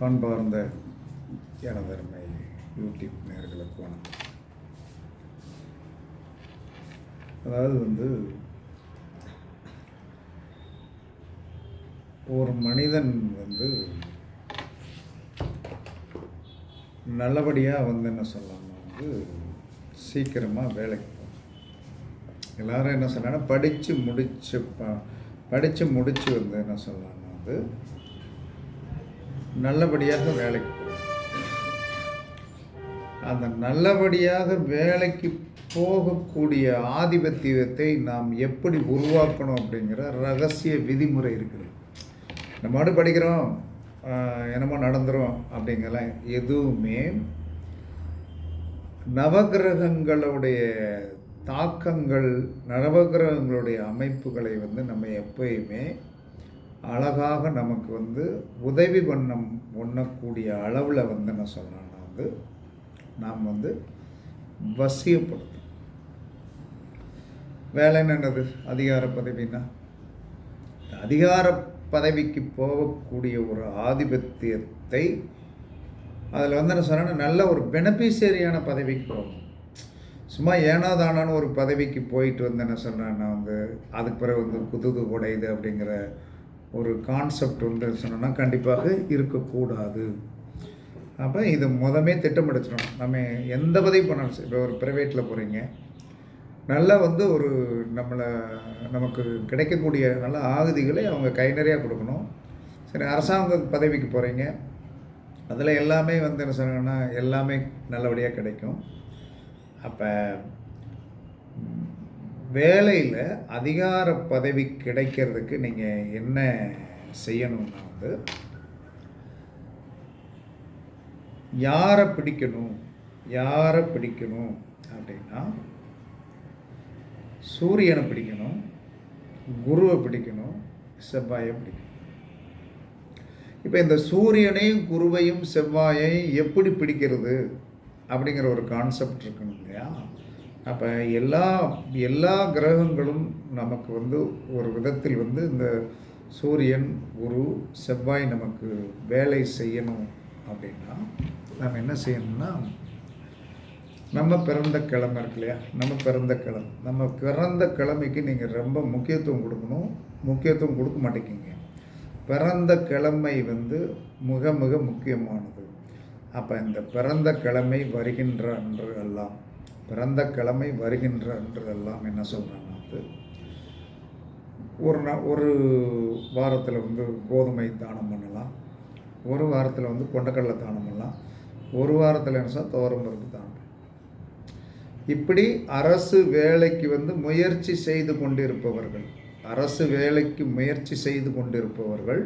பண்பார்ந்த எனதருமை யூடியூப் நேர்களுக்கு வணக்கம். அதாவது வந்து ஒரு மனிதன் வந்து நல்லபடியாக வந்து என்ன சொல்லலாம்னா வந்து சீக்கிரமாக வேலைக்கு போகணும். எல்லாரும் என்ன சொல்லலாம்னா படித்து முடிச்சு ப படித்து முடித்து வந்து என்ன சொல்லலாம்னா வந்து நல்லபடியாக வேலைக்கு போகணும். அந்த நல்லபடியாக வேலைக்கு போகக்கூடிய ஆதிபத்தியத்தை நாம் எப்படி உருவாக்கணும் அப்படிங்கிற ரகசிய விதிமுறை இருக்குது. நம்ம பாட்டு படிக்கிறோம் என்னமோ நடந்துரும் அப்படிங்கலாம் எதுவுமே நவகிரகங்களுடைய தாக்கங்கள் நவகிரகங்களுடைய அமைப்புகளை வந்து நம்ம எப்பயுமே அழகாக நமக்கு வந்து உதவி பண்ண பண்ணக்கூடிய அளவில் வந்து என்ன சொல்லலாம்னா வந்து நாம் வந்து வசியப்படுத்தும் வேலைன்னு என்னது? அதிகார பதவின்னா? அதிகார பதவிக்கு போகக்கூடிய ஒரு ஆதிபத்தியத்தை அதில் வந்து என்ன சொன்னேன்னா நல்ல ஒரு பெனிஃபிஷியரியான பதவிக்கு போகணும். சும்மா ஏனோ தானான்னு ஒரு பதவிக்கு போயிட்டு வந்து என்ன சொன்னான்னா வந்து அதுக்கு பிறகு வந்து குதுது உடையுது அப்படிங்கிற ஒரு கான்செப்ட் வந்து சொன்னோன்னா கண்டிப்பாக இருக்கக்கூடாது. அப்போ இது மொதமே திட்டமிடச்சிடணும். நம்ம எந்த பதவி பண்ணாலும் சரி இப்போ ஒரு ப்ரைவேட்டில் போகிறீங்க நல்லா வந்து ஒரு நம்மளை நமக்கு கிடைக்கக்கூடிய நல்ல ஆகுதிகளை அவங்க கை நிறையா கொடுக்கணும். சரி அரசாங்க பதவிக்கு போகிறீங்க அதில் எல்லாமே வந்து என்ன சொன்னாங்கன்னா எல்லாமே நல்லபடியாக கிடைக்கும். அப்போ வேலையில் அதிகார பதவி கிடைக்கிறதுக்கு நீங்கள் என்ன செய்யணும்னா வந்து? யாரை பிடிக்கணும்? யாரை பிடிக்கணும் அப்படின்னா சூரியனை பிடிக்கணும் குருவை பிடிக்கணும் செவ்வாயை பிடிக்கணும். இப்போ இந்த சூரியனையும் குருவையும் செவ்வாயையும் எப்படி பிடிக்கிறது அப்படிங்கிற ஒரு கான்செப்ட் இருக்கணும் இல்லையா? அப்போ எல்லா எல்லா கிரகங்களும் நமக்கு வந்து ஒரு விதத்தில் வந்து இந்த சூரியன் குரு செவ்வாய் நமக்கு வேலை செய்யணும் அப்படின்னா நம்ம என்ன செய்யணும்னா நம்ம பிறந்த கிழமை இருக்கு இல்லையா? நம்ம பிறந்த கிழமை. நம்ம பிறந்த கிழமைக்கு நீங்கள் ரொம்ப முக்கியத்துவம் கொடுக்கணும். முக்கியத்துவம் கொடுக்க மாட்டேங்கிங்க பிறந்த கிழமை வந்து மிக மிக முக்கியமானது. அப்போ இந்த பிறந்த கிழமை வருகின்ற அன்று எல்லாம் பிறந்த கிழமை வருகின்ற என்ன சொல்கிறேன்னா வந்து ஒரு நா ஒரு வாரத்தில் வந்து கோதுமை தானம் பண்ணலாம். ஒரு வாரத்தில் வந்து கொண்டக்கடலை தானம் பண்ணலாம். ஒரு வாரத்தில் என்ன சொன்னால் துவரம்பருப்பு தானம் இப்படி அரசு வேலைக்கு வந்து முயற்சி செய்து கொண்டிருப்பவர்கள் அரசு வேலைக்கு முயற்சி செய்து கொண்டிருப்பவர்கள்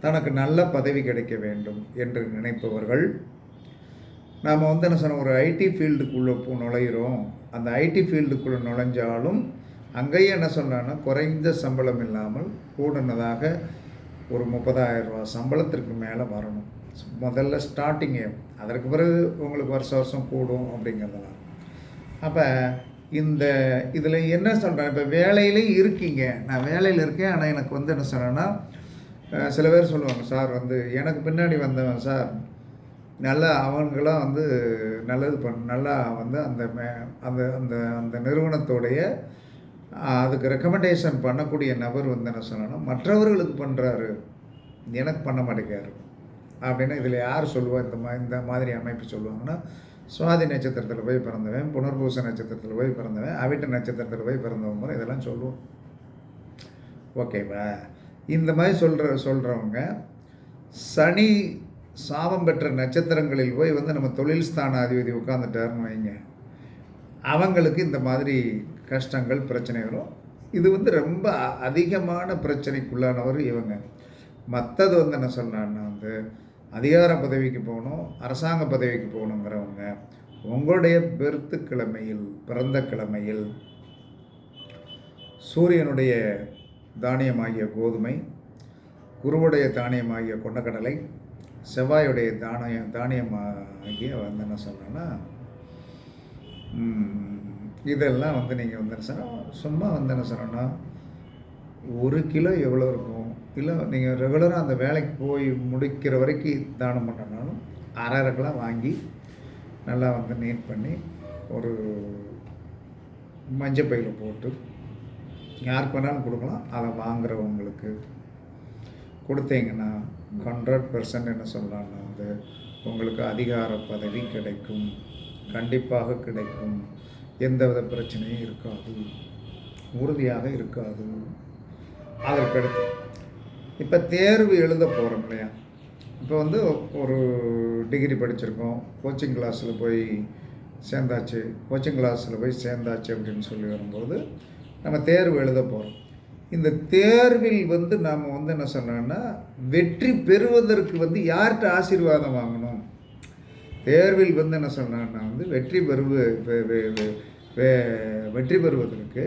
தனக்கு நல்ல பதவி கிடைக்க வேண்டும் என்று நினைப்பவர்கள் நாம் வந்து என்ன சொன்ன ஒரு ஐடி ஃபீல்டுக்குள்ளே போ நுழையிறோம். அந்த ஐடி ஃபீல்டுக்குள்ளே நுழைஞ்சாலும் அங்கேயும் என்ன சொன்னான்னா குறைந்த சம்பளம் இல்லாமல் கூடுனதாக ஒரு முப்பதாயிரம் ரூபா சம்பளத்திற்கு மேலே வரணும். முதல்ல ஸ்டார்டிங்கே அதற்கு பிறகு உங்களுக்கு வருஷம் வருஷம் கூடும் அப்படிங்கிறதெல்லாம் அப்போ இந்த இதில் என்ன சொல்கிறேன் இப்போ வேலையிலையும் இருக்கீங்க. நான் வேலையில் இருக்கேன். ஆனால் எனக்கு வந்து என்ன சொன்னேன்னா சில பேர் சொல்லுவாங்க சார் வந்து எனக்கு பின்னாடி வந்தவன் சார் நல்லா அவங்களாம் வந்து நல்லது பண் நல்லா வந்து அந்த மே அந்த அந்த அந்த நிறுவனத்தோடைய அதுக்கு ரெக்கமெண்டேஷன் பண்ணக்கூடிய நபர் வந்து என்ன சொன்னா மற்றவர்களுக்கு பண்ணுறாரு எனக்கு பண்ண மாட்டேங்காரு அப்படின்னா இதில் யார் சொல்லுவா இந்த மா இந்த மாதிரி அமைப்பு சொல்லுவாங்கன்னா சுவாதி நட்சத்திரத்தில் போய் பிறந்தவன் புனர்பூச நட்சத்திரத்தில் போய் பிறந்தவன் அவிட்ட நட்சத்திரத்தில் போய் பிறந்தவங்க மாதிரி இதெல்லாம் சொல்லுவோம். ஓகேவா? இந்த மாதிரி சொல்கிற சொல்கிறவங்க சனி சாபம் பெற்ற நட்சத்திரங்களில் போய் வந்து நம்ம தொழில் ஸ்தான அதிபதி உட்காந்துட்டாருன்னு வைங்க. அவங்களுக்கு இந்த மாதிரி கஷ்டங்கள் பிரச்சனை வரும். இது வந்து ரொம்ப அ- அதிகமான பிரச்சனைக்குள்ளானவர் இவங்க. மற்றது வந்து என்ன சொல்லலான்னா வந்து அதிகார பதவிக்கு போகணும் அரசாங்க பதவிக்கு போகணுங்கிறவங்க உங்களுடைய பெருத்து கிழமையில் பிறந்த கிழமையில் சூரியனுடைய தானியமாகிய கோதுமை குருவுடைய தானியமாகிய கொண்டக்கடலை செவ்வாயுடைய தானியம் தானியமாகிய வந்து என்ன சொல்கிறேன்னா இதெல்லாம் வந்து நீங்கள் வந்து என்ன சொன்னால் சும்மா வந்து என்ன சொன்னோன்னா ஒரு கிலோ எவ்வளோ இருக்கும்? இல்லை நீங்கள் ரெகுலராக அந்த வேலைக்கு போய் முடிக்கிற வரைக்கும் தானம் பண்ணனாலும் அரை அரைக்கெல்லாம் வாங்கி நல்லா வந்து நீட் பண்ணி ஒரு மஞ்சள் பையில் போட்டு யாருக்கு வேணாலும் கொடுக்கலாம். அதை வாங்குறவங்களுக்கு கொடுத்தீங்கன்னா ஹண்ட்ரட் பர்சன்ட் என்ன சொல்லலாம்னா வந்து உங்களுக்கு அதிகார பதவி கிடைக்கும். கண்டிப்பாக கிடைக்கும். எந்தவித பிரச்சனையும் இருக்காது. உறுதியாக இருக்காது. அதற்கடுத்து இப்போ தேர்வு எழுத போகிறோம் இல்லையா? இப்போ வந்து ஒரு டிகிரி படிச்சிருக்கோம். கோச்சிங் கிளாஸில் போய் சேர்ந்தாச்சு. கோச்சிங் கிளாஸில் போய் சேர்ந்தாச்சு அப்படின்னு சொல்லி வரும்போது நம்ம தேர்வு எழுத போகிறோம் இந்த தேர்வில் வந்து நாம் வந்து என்ன சொன்னோன்னா வெற்றி பெறுவதற்கு வந்து யார்கிட்ட ஆசீர்வாதம் வாங்கணும்? தேர்வில் வந்து என்ன சொன்னான்னா வந்து வெற்றி பெறுவ வெற்றி பெறுவதற்கு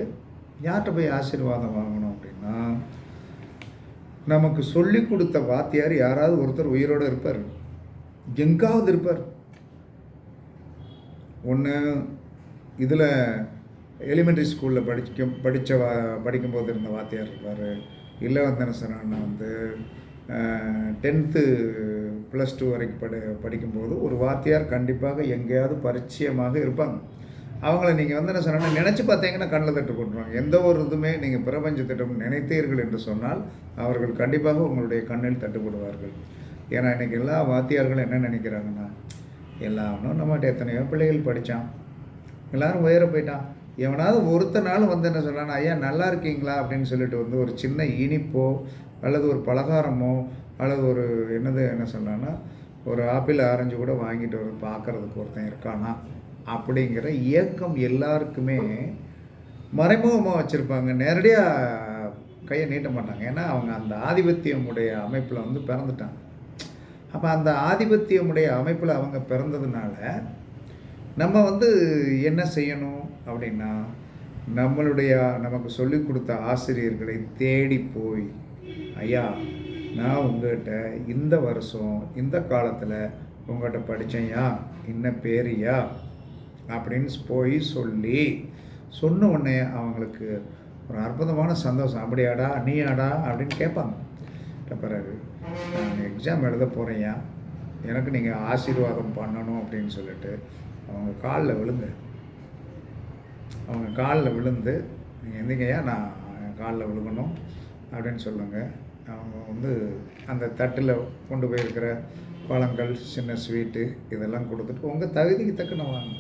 யார்கிட்ட போய் ஆசீர்வாதம் வாங்கணும் அப்படின்னா நமக்கு சொல்லி கொடுத்த வாத்தியார் யாராவது ஒருத்தர் உயிரோடு இருப்பார். எங்காவது இருப்பார். ஒன்று இதில் எலிமெண்ட்ரி ஸ்கூலில் படிக்கும் படித்த வா படிக்கும்போது இருந்த வாத்தியார் இருப்பார் இல்லை வந்து என்ன வந்து டென்த்து ப்ளஸ் டூ வரைக்கும் படி படிக்கும்போது ஒரு வாத்தியார் கண்டிப்பாக எங்கேயாவது பரிச்சயமாக இருப்பாங்க. அவங்கள நீங்கள் வந்து என்ன சொன்னால் நினச்சி பார்த்தீங்கன்னா கண்ணில் தட்டு போட்டுருவாங்க. எந்த ஒரு இதுவுமே நீங்கள் பிரபஞ்சத்திடம் நினைத்தீர்கள் என்று சொன்னால் அவர்கள் கண்டிப்பாக உங்களுடைய கண்ணில் தட்டுப்படுவார்கள் ஏன்னா இன்றைக்கி எல்லா வாத்தியார்களும் என்ன நினைக்கிறாங்கன்னா எல்லாரும் நம்மகிட்ட எத்தனையோ பிள்ளைகள் படித்தான் எல்லாரும் உயர போயிட்டான். எவனாவது ஒருத்த வந்து என்ன சொல்கிறான் ஐயா நல்லா இருக்கீங்களா? அப்படின்னு சொல்லிட்டு வந்து ஒரு சின்ன இனிப்போ அல்லது ஒரு பலகாரமோ அல்லது ஒரு என்னது என்ன சொல்கிறான்னா ஒரு ஆப்பிள் ஆரஞ்சு கூட வாங்கிட்டு வந்து பார்க்குறதுக்கு ஒருத்தன் இருக்கானா அப்படிங்கிற இயக்கம் எல்லாருக்குமே மறைமுகமாக வச்சுருப்பாங்க. நேரடியாக கையை நீட்ட மாட்டாங்க. ஏன்னா அவங்க அந்த ஆதிபத்தியமுடைய அமைப்பில் வந்து பிறந்துட்டாங்க. அப்போ அந்த ஆதிபத்தியமுடைய அமைப்பில் அவங்க பிறந்ததுனால நம்ம வந்து என்ன செய்யணும் அப்படின்னா நம்மளுடைய நமக்கு சொல்லிக் கொடுத்த ஆசிரியர்களை தேடி போய் ஐயா நான் உங்கள்கிட்ட இந்த வருஷம் இந்த காலத்தில் உங்கள்கிட்ட படித்தேயா என்ன பேரியா அப்படின்னு போய் சொல்லி சொன்ன உடனே அவங்களுக்கு ஒரு அற்புதமான சந்தோஷம். அப்படியாடா நீயாடா அப்படின்னு கேட்பாங்க. பிறகு நான் எக்ஸாம் எழுத போகிறேன்யா எனக்கு நீங்கள் ஆசீர்வாதம் பண்ணணும் அப்படின்னு சொல்லிட்டு அவங்க காலில் விழுங்க அவங்க காலில் விழுந்து நீங்கள் எந்திங்கய்யா நான் காலில் விழுகணும் அப்படின்னு சொல்லுங்கள் அவங்க வந்து அந்த தட்டில் கொண்டு போயிருக்கிற பழங்கள் சின்ன ஸ்வீட்டு இதெல்லாம் கொடுத்துட்டு உங்கள் தகுதிக்கு தக்கன வாங்க.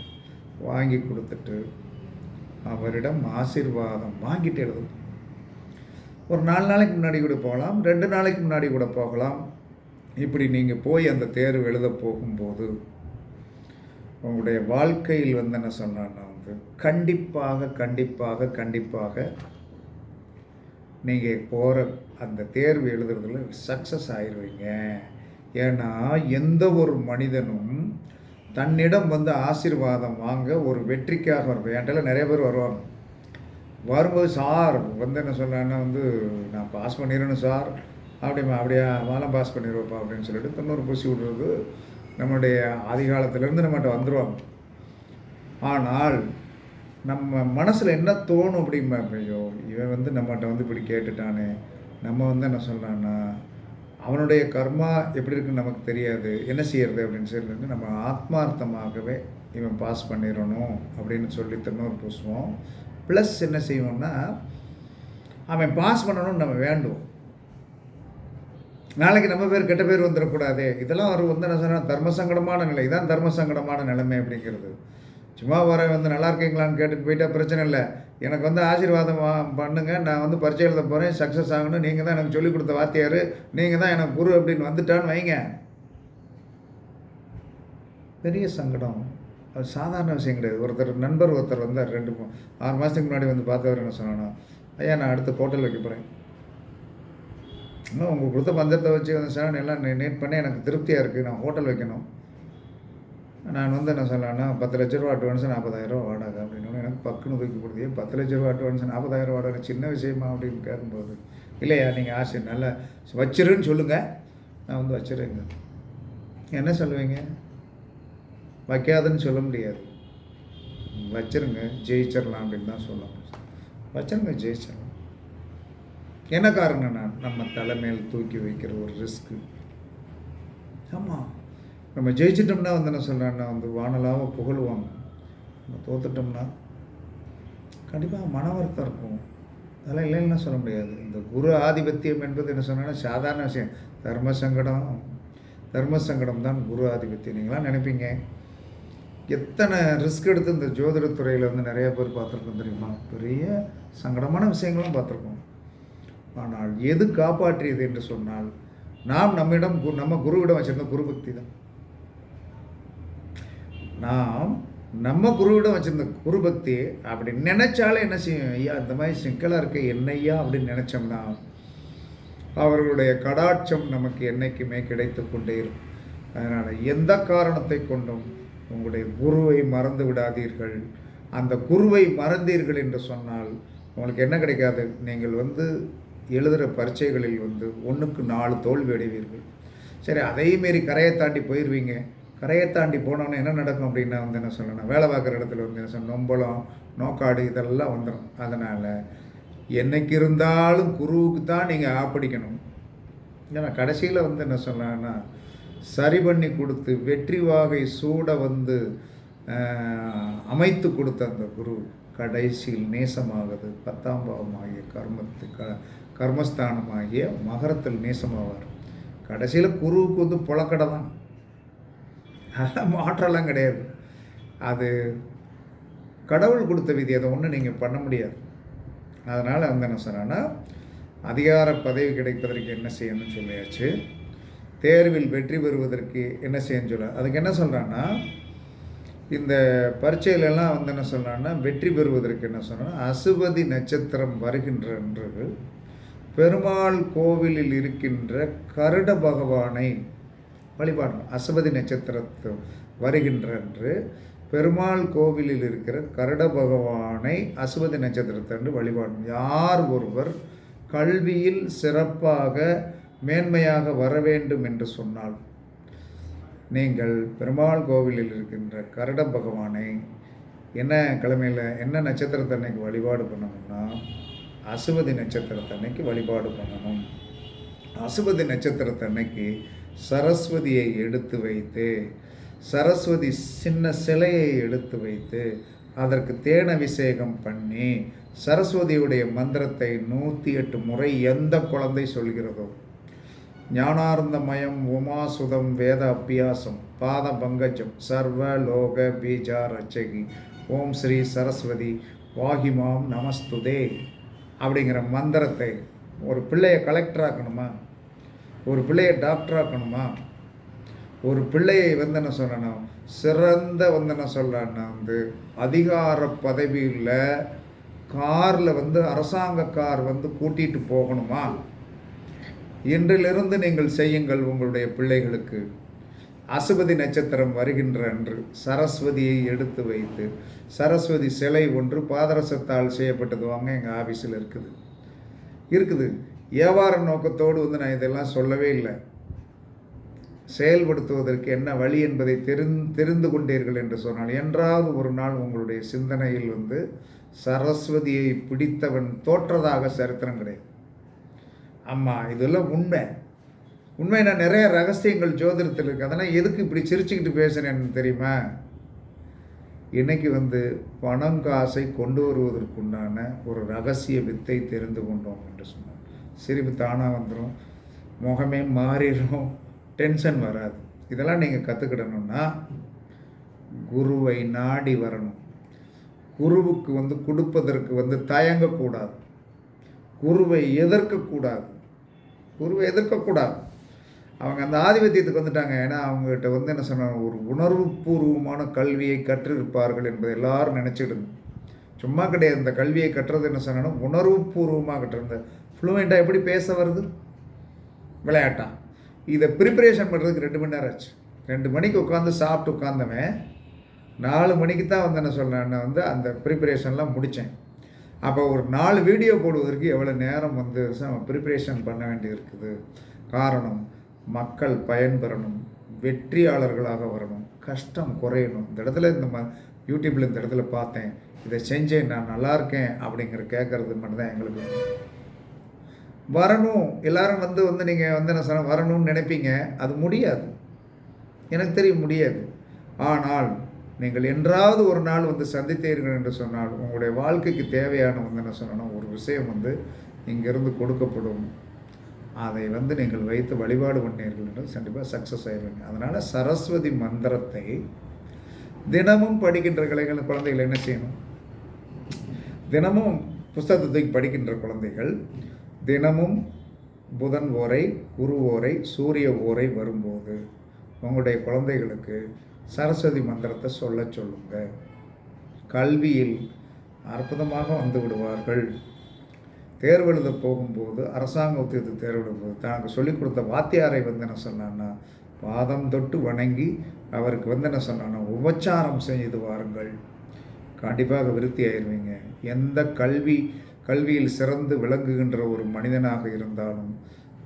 வாங்கி கொடுத்துட்டு அவரிடம் ஆசீர்வாதம் வாங்கிட்டு எழுதணும் ஒரு நாலு நாளைக்கு முன்னாடி கூட போகலாம் ரெண்டு நாளைக்கு முன்னாடி கூட போகலாம். இப்படி நீங்கள் போய் அந்த தேர்வு எழுத போகும்போது உங்களுடைய வாழ்க்கையில் வந்து என்ன சொன்னான்னா வந்து கண்டிப்பாக கண்டிப்பாக கண்டிப்பாக நீங்கள் போகிற அந்த தேர்வு எழுதுறதுல சக்ஸஸ் ஆயிடுவீங்க ஏன்னா எந்த ஒரு மனிதனும் தன்னிடம் வந்து ஆசீர்வாதம் வாங்க ஒரு வெற்றிக்காக வருவேன். என்கிட்ட நிறைய பேர் வருவாங்க. வரும்போது சார் வந்து என்ன சொன்னான்னா வந்து நான் பாஸ் பண்ணிடணும் சார். அப்படிமா அப்படியா? மாலம் பாஸ் பண்ணிடுவோப்பா அப்படின்னு சொல்லிட்டு தொண்ணூறு பூசி விடுறது நம்முடைய ஆதிகாலத்திலேருந்து நம்மகிட்ட வந்துடுவாங்க ஆனால் நம்ம மனசில் என்ன தோணும் அப்படிம்பா ஐயோ இவன் வந்து நம்மகிட்ட வந்து இப்படி கேட்டுட்டானே. நம்ம வந்து என்ன சொல்கிறான்னா அவனுடைய கர்மா எப்படி இருக்குன்னு நமக்கு தெரியாது. என்ன செய்யறது அப்படின்னு சொல்லி நம்ம ஆத்மார்த்தமாகவே இவன் பாஸ் பண்ணிடணும் அப்படின்னு சொல்லி தொண்ணூறு பூசுவோம். ப்ளஸ் என்ன செய்வோம்னா அவன் பாஸ் பண்ணணும்னு நம்ம வேண்டுவோம். நாளைக்கு நம்ம பேர் கெட்ட பேர் வந்துடக்கூடாது. இதெல்லாம் அவர் வந்து என்ன சொன்னால் தர்ம சங்கடமான நிலை. இதான் தர்ம சங்கடமான நிலைமை அப்படிங்கிறது. சும்மா வர வந்து நல்லா இருக்கீங்களான்னு கேட்டுட்டு போயிட்டா பிரச்சனை இல்லை. எனக்கு வந்து ஆசீர்வாதம் பண்ணுங்கள் பண்ணுங்க. நான் வந்து பரிச்சை எழுத போகிறேன் சக்ஸஸ் ஆகணும். நீங்கள் தான் எனக்கு சொல்லிக் கொடுத்த வாத்தியார். நீங்கள் தான் எனக்கு குரு அப்படின்னு வந்துட்டான்னு வைங்க. பெரிய சங்கடம். அது சாதாரண விஷயம் கிடையாது. ஒருத்தர் நண்பர் ஒருத்தர் வந்தார். ரெண்டு ஆறு மாதத்துக்கு முன்னாடி வந்து பார்த்தவர் என்ன சொன்னானா ஐயா நான் அடுத்த ஹோட்டல் வைக்க போகிறேன் இன்னும் உங்களுக்கு கொடுத்த பந்தத்தை வச்சு வந்து சார் எல்லாம் நீட் பண்ணி எனக்கு திருப்தியாக இருக்குது நான் ஹோட்டல் வைக்கணும். நான் வந்து என்ன சொல்லலாம்னா பத்து லட்ச ரூபா அட்வான்ஸ் நாற்பதாயிரம் வாடகை அப்படின்னு. எனக்கு பக்குன்னு தூக்கி கொடுத்தே பத்து லட்ச ரூபா அட்வான்ஸ் நாற்பதாயிரம் வாடகை சின்ன விஷயமா அப்படின்னு கேட்கும்போது இல்லையா நீங்கள் ஆசை நல்லா வச்சிருன்னு சொல்லுங்கள் நான் வந்து வச்சிருங்க. என்ன சொல்லுவீங்க? வைக்காதுன்னு சொல்ல முடியாது. வச்சிருங்க ஜெயிச்சிடலாம் அப்படின்னு தான் சொல்லலாம் வச்சிருங்க ஜெயிச்சிடலாம் என்ன காரணம்னா நம்ம தலைமையில் தூக்கி வைக்கிற ஒரு ரிஸ்க்கு ஆமாம் நம்ம ஜெயிச்சிட்டோம்னா வந்து என்ன சொல்கிறேன்னா வந்து வானலாக புகழுவாங்க. நம்ம தோத்துட்டோம்னா கண்டிப்பாக மன வருத்தம் இருக்கும். அதெல்லாம் இல்லைன்னா சொல்ல முடியாது. இந்த குரு ஆதிபத்தியம் என்பது என்ன சொன்னா சாதாரண விஷயம். தர்ம சங்கடம். தர்ம சங்கடம் தான் குரு ஆதிபத்தியம். நீங்களாம் நினைப்பீங்க. எத்தனை ரிஸ்க் எடுத்து இந்த ஜோதிடத்துறையில் வந்து நிறைய பேர் பார்த்துருக்கோம் தெரியுமா? பெரிய சங்கடமான விஷயங்களும் பார்த்துருக்கோம். ஆனால் எது காப்பாற்றியது என்று சொன்னால் நாம் நம்மிடம் கு- நம்ம குருவிடம் வச்சிருந்த குரு பக்தி தான். நாம் நம்ம குருவிடம் வச்சிருந்த குரு பக்தி அப்படி நினைச்சாலே என்ன செய்யும்? ஐயா இந்த மாதிரி சிக்கலாக இருக்க என்னையா அப்படின்னு நினைச்சோம்னா அவர்களுடைய கடாட்சம் நமக்கு என்னைக்குமே கிடைத்து கொண்டே இருக்கும். அதனால் எந்த காரணத்தை கொண்டும் உங்களுடைய குருவை மறந்து விடாதீர்கள். அந்த குருவை மறந்தீர்கள் என்று சொன்னால் உங்களுக்கு என்ன கிடைக்காது? நீங்கள் வந்து எழுதுகிற பரீட்சைகளில் வந்து ஒன்றுக்கு நாலு தோல்வி அடைவீர்கள். சரி அதையும் மீறி கரையை தாண்டி போயிடுவீங்க கரையை தாண்டி போனோன்னே என்ன நடக்கும் அப்படின்னா வந்து என்ன சொல்லணும்? வேலை பார்க்குற இடத்துல வந்து என்ன சொல்லணும்? நொம்பலம் நோக்காடு இதெல்லாம் வந்துடும் அதனால் என்னைக்கு இருந்தாலும் குருவுக்கு தான் நீங்கள் ஆப்படிக்கணும் ஏன்னா கடைசியில் வந்து என்ன சொல்லலாம்னா சரி பண்ணி கொடுத்து வெற்றி வாகை சூட வந்து அமைத்து கொடுத்த அந்த குரு கடைசியில் நேசமாகுது. பத்தாம் பாவமாகிய கர்மத்துக்கு கர்மஸ்தானமாகிய மகரத்தில் நேசமாவார். கடைசியில் குருவுக்கு வந்து புழக்கடை தான் அதெல்லாம் மாற்றலாம் கிடையாது. அது கடவுள் கொடுத்த விதி அதை ஒன்றும் நீங்கள் பண்ண முடியாது. அதனால் வந்து என்ன சொன்னேன்னா அதிகார பதவி கிடைப்பதற்கு என்ன செய்யணும்னு சொல்லியாச்சு. தேர்வில் வெற்றி பெறுவதற்கு என்ன செய்யணும்னு சொல்ல அதுக்கு என்ன சொல்கிறான்னா இந்த பரீட்சையிலெல்லாம் வந்து என்ன சொல்கிறான்னா வெற்றி பெறுவதற்கு என்ன சொன்னால் அசுபதி நட்சத்திரம் வருகின்ற பெருமாள் கோவிலில் இருக்கின்ற கருட பகவானை வழிபாடு அசுபதி நட்சத்திரத்து வருகின்ற அன்று பெருமாள் கோவிலில் இருக்கிற கருட பகவானை அசுபதி நட்சத்திரத்தன்று வழிபாடும் யார் ஒருவர் கல்வியில் சிறப்பாக மேன்மையாக வர வேண்டும் என்று சொன்னால் நீங்கள் பெருமாள் கோவிலில் இருக்கின்ற கருட பகவானை என்ன கிழமையில் என்ன நட்சத்திரத்தன்னைக்கு வழிபாடு பண்ணணும்னா அசுபதி நட்சத்திரத்தன்னைக்கு வழிபாடு பண்ணணும். அசுபதி நட்சத்திரத்தன்னைக்கு சரஸ்வதியை எடுத்து வைத்து சரஸ்வதி சின்ன சிலையை எடுத்து வைத்து அதற்கு தேன் அபிஷேகம் பண்ணி சரஸ்வதியுடைய மந்திரத்தை நூற்றி எட்டு முறை எந்த குழந்தை சொல்கிறதோ ஞானார்ந்தமயம் உமாசுதம் வேத அபியாசம் பாத பங்கஜம் சர்வ லோக பீஜா ரச்சகி. ஓம் ஸ்ரீ சரஸ்வதி வாகிமாம் நமஸ்துதே. அப்படிங்கிற மந்திரத்தை ஒரு பிள்ளையை கலெக்டர் ஆக்கணுமா? ஒரு பிள்ளையை டாக்டர் ஆக்கணுமா? ஒரு பிள்ளையை வந்து என்ன சொல்லணும்? சிறந்த வந்து என்ன சொல்கிறேன்னா வந்து அதிகார பதவியில் காரில் வந்து அரசாங்க கார் வந்து கூட்டிகிட்டு போகணுமா? இன்றிலிருந்து நீங்கள் செய்யுங்கள் உங்களுடைய பிள்ளைகளுக்கு. அசுபதி நட்சத்திரம் வருகின்ற அன்று சரஸ்வதியை எடுத்து வைத்து சரஸ்வதி சிலை ஒன்று பாதரசத்தால் செய்யப்பட்டது. வாங்க எங்கள் ஆஃபீஸில் இருக்குது. இருக்குது. வியாபார நோக்கத்தோடு வந்து நான் இதெல்லாம் சொல்லவே இல்லை. செயல்படுத்துவதற்கு என்ன வழி என்பதை தெரிந் தெரிந்து கொண்டீர்கள் என்று சொன்னால் என்றாவது ஒரு நாள் உங்களுடைய சிந்தனையில் வந்து சரஸ்வதியை பிடித்தவன் தோற்றதாக சரித்திரம் கிடையாது. ஆமாம் இதெல்லாம் உண்மை. உண்மை நான் நிறைய ரகசியங்கள் ஜோதிடத்தில் இருக்குது அதெல்லாம் எதுக்கு இப்படி சிரிச்சுக்கிட்டு பேசுகிறேன்னு தெரியுமா? இன்னைக்கு வந்து பணம் காசை கொண்டு வருவதற்குண்டான ஒரு ரகசிய வித்தை தெரிந்து கொண்டோம் என்று சொன்னார். சிரிப்பு தானாக வந்துடும் முகமே மாறிடும். டென்ஷன் வராது. இதெல்லாம் நீங்கள் கற்றுக்கிடணும்னா குருவை நாடி வரணும். குருவுக்கு வந்து கொடுப்பதற்கு வந்து தயங்கக்கூடாது. குருவை எதிர்க்கக்கூடாது. குருவை எதிர்க்கக்கூடாது. அவங்க அந்த ஆதிபத்தியத்துக்கு வந்துட்டாங்க. ஏன்னா அவங்ககிட்ட வந்து என்ன சொன்னாங்க? ஒரு உணர்வுபூர்வமான கல்வியை கற்றிருப்பார்கள் என்பதை எல்லாரும் நினச்சிடுங்க சும்மா கிடையாது. இந்த கல்வியை கற்றுறது என்ன சொன்னாலும் உணர்வுபூர்வமாக கட்டுறது ஃப்ளூவெண்ட்டாக எப்படி பேச வருது? விளையாட்டா? இதை ப்ரிப்பரேஷன் பண்ணுறதுக்கு ரெண்டு மணி நேரம் ஆச்சு. ரெண்டு மணிக்கு உட்காந்து சாப்பிட்டு உட்காந்தவன் நாலு மணிக்கு தான் வந்து என்ன சொல்கிறேன் வந்து அந்த ப்ரிப்பரேஷன்லாம் முடித்தேன் அப்போ ஒரு நாலு வீடியோ போடுவதற்கு எவ்வளோ நேரம் வந்து ப்ரிப்பரேஷன் பண்ண வேண்டியிருக்குது? காரணம் மக்கள் பயன்பெறணும் வெற்றியாளர்களாக வரணும் கஷ்டம் குறையணும். இந்த இடத்துல இந்த ம யூடியூப்பில் இந்த இடத்துல பார்த்தேன் இதை செஞ்சேன் நான் நல்லா இருக்கேன் அப்படிங்கிற கேட்குறது மட்டும்தான் எங்களுக்கு. வரணும். எல்லாரும் வந்து வந்து நீங்கள் வந்து என்ன சொல்ல வரணும்னு நினைப்பீங்க. அது முடியாது. எனக்கு தெரிய முடியாது. ஆனால் நீங்கள் என்றாவது ஒரு நாள் வந்து சந்தித்தீர்கள் என்று சொன்னால் உங்களுடைய வாழ்க்கைக்கு தேவையான வந்து என்ன சொல்லணும் ஒரு விஷயம் வந்து இங்கேருந்து கொடுக்கப்படும். அதை வந்து நீங்கள் வைத்து வழிபாடு பண்ணீர்கள் என்று கண்டிப்பாக சக்ஸஸ் ஆயிடுவீங்க அதனால் சரஸ்வதி மந்திரத்தை தினமும் படிக்கின்ற கலைகள் குழந்தைகள் என்ன செய்யணும்? தினமும் புஸ்தகத்தை படிக்கின்ற குழந்தைகள் தினமும் புதன் ஓரை குரு ஓரை சூரிய ஓரை வரும்போது உங்களுடைய குழந்தைகளுக்கு சரஸ்வதி மந்திரத்தை சொல்ல சொல்லுங்கள் கல்வியில் அற்புதமாக வந்து விடுவார்கள். தேர்வு எழுத போகும்போது அரசாங்க உத்தியத்து தேர்வு எழுதும்போது தனக்கு சொல்லிக் கொடுத்த வாத்தியாரை வந்து என்ன சொன்னான்னா பாதம் தொட்டு வணங்கி அவருக்கு வந்து என்ன சொன்னான்னா உபச்சாரம் செய்து வாருங்கள். கண்டிப்பாக விருத்தி ஆயிடுவீங்க எந்த கல்வி கல்வியில் சிறந்து விளங்குகின்ற ஒரு மனிதனாக இருந்தாலும்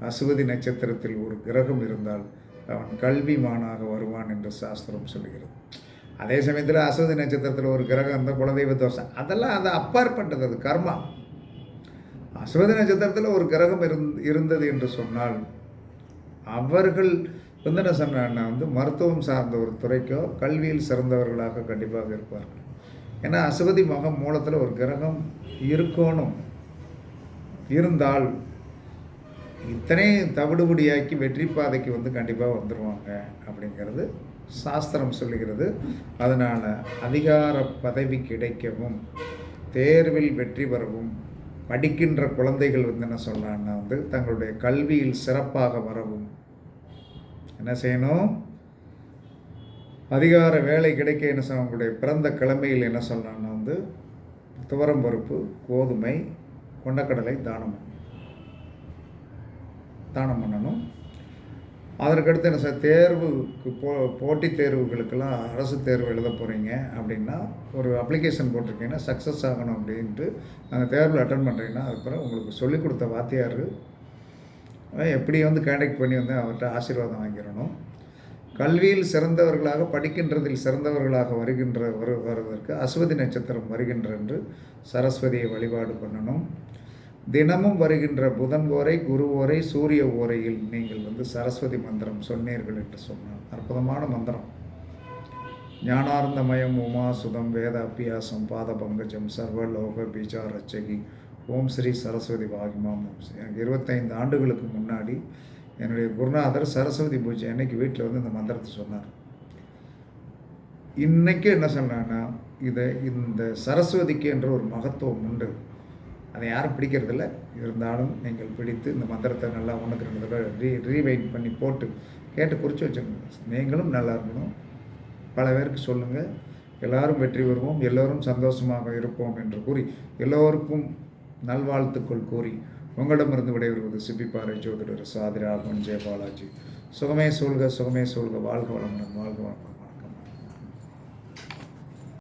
அசுவதி நட்சத்திரத்தில் ஒரு கிரகம் இருந்தால் அவன் கல்விமானாக வருவான் என்று சாஸ்திரம் சொல்கிறது அதே சமயத்தில் அசுவதி நட்சத்திரத்தில் ஒரு கிரகம் இருந்தால் குலதெய்வ தோஷம் அதெல்லாம் அது அப்பாற்பட்டது அது கர்மா. அசுவதி நட்சத்திரத்தில் ஒரு கிரகம் இருந் இருந்தது என்று சொன்னால் அவர்கள் வந்து என்ன சொன்னான்னா வந்து மருத்துவம் சார்ந்த ஒரு துறைக்கோ கல்வியில் சிறந்தவர்களாக கண்டிப்பாக இருப்பார்கள். ஏன்னா அசுவதி மகம் மூலத்தில் ஒரு கிரகம் இருக்கணும். இருந்தால் இத்தனை தவிடுபடியாக்கி வெற்றி பாதைக்கு வந்து கண்டிப்பாக வந்துடுவாங்க அப்படிங்கிறது சாஸ்திரம் சொல்லுகிறது. அதனால் அதிகார பதவி கிடைக்கவும் தேர்வில் வெற்றி பெறவும் படிக்கின்ற குழந்தைகள் வந்து என்ன சொல்கிறாங்கன்னா வந்து தங்களுடைய கல்வியில் சிறப்பாக வரவும். என்ன செய்யணும்? அதிகார வேலை கிடைக்க என்ன சொல்ல அவங்களுடைய பிறந்த கிழமையில் என்ன சொல்லலாம்னா வந்து துவரம் பருப்பு கோதுமை கொண்டக்கடலை தானம். தானம் பண்ணணும். அதற்கடுத்து என்ன சார் தேர்வுக்கு போ போட்டித் தேர்வுகளுக்கெல்லாம் அரசு தேர்வு எழுத போகிறீங்க அப்படின்னா ஒரு அப்ளிகேஷன் போட்டிருக்கீங்கன்னா சக்ஸஸ் ஆகணும் அப்படின்ட்டு அந்த தேர்வில் அட்டன் பண்ணுறீங்கன்னா அதுக்கப்புறம் உங்களுக்கு சொல்லிக் கொடுத்த வாத்தியார் எப்படி வந்து கான்டாக்ட் பண்ணி வந்து அவர்கிட்ட ஆசீர்வாதம் வாங்கிடணும். கல்வியில் சிறந்தவர்களாக படிக்கின்றதில் சிறந்தவர்களாக வருகின்ற வரு வருவதற்கு அஸ்வதி நட்சத்திரம் வருகின்ற என்று சரஸ்வதியை வழிபாடு பண்ணணும். தினமும் வருகின்ற புதன் ஓரை குரு ஓரை சூரிய ஓரையில் நீங்கள் வந்து சரஸ்வதி மந்திரம் சொன்னீர்கள் என்று சொன்னார் அற்புதமான மந்திரம். ஞானார்ந்தமயம் உமா சுதம் வேத அபியாசம் பாத பங்கஜம் சர்வலோக பீஜா ரச்சகி ஓம் ஸ்ரீ சரஸ்வதி வாகிமா ஓம் ஸ்ரீ. எனக்கு இருபத்தைந்து ஆண்டுகளுக்கு முன்னாடி என்னுடைய குருநாதர் சரஸ்வதி பூஜை அன்னைக்கு வீட்டில் வந்து இந்த மந்திரத்தை சொன்னார். இன்னைக்கு என்ன சொன்னான்னா இதை இந்த சரஸ்வதிக்கு என்ற ஒரு மகத்துவம் உண்டு. அதை யாரும் பிடிக்கிறதில்ல. இருந்தாலும் நீங்கள் பிடித்து இந்த மந்திரத்தை நல்லா ஒன்றுக்கு ரெண்டு தடவை ரீ ரீவைண்ட் பண்ணி போட்டு கேட்டு குறித்து வச்சுக்கோங்க நீங்களும் நல்லா இருக்கணும். பல பேருக்கு சொல்லுங்கள் எல்லாரும் வெற்றி பெறுவோம். எல்லோரும் சந்தோஷமாக இருப்போம் என்று கூறி எல்லோருக்கும் நல்வாழ்த்துக்கள் கூறி உங்களிடமிருந்து விடைபெறுவது சிப்பிப்பாறை ஜோதிடர் சாதிராகவன் ஜெயபாலாஜி. சுகமே சூழ்க சுகமே சூழ்க. வாழ்க வளமுடன் வாழ்க வளமுடன்.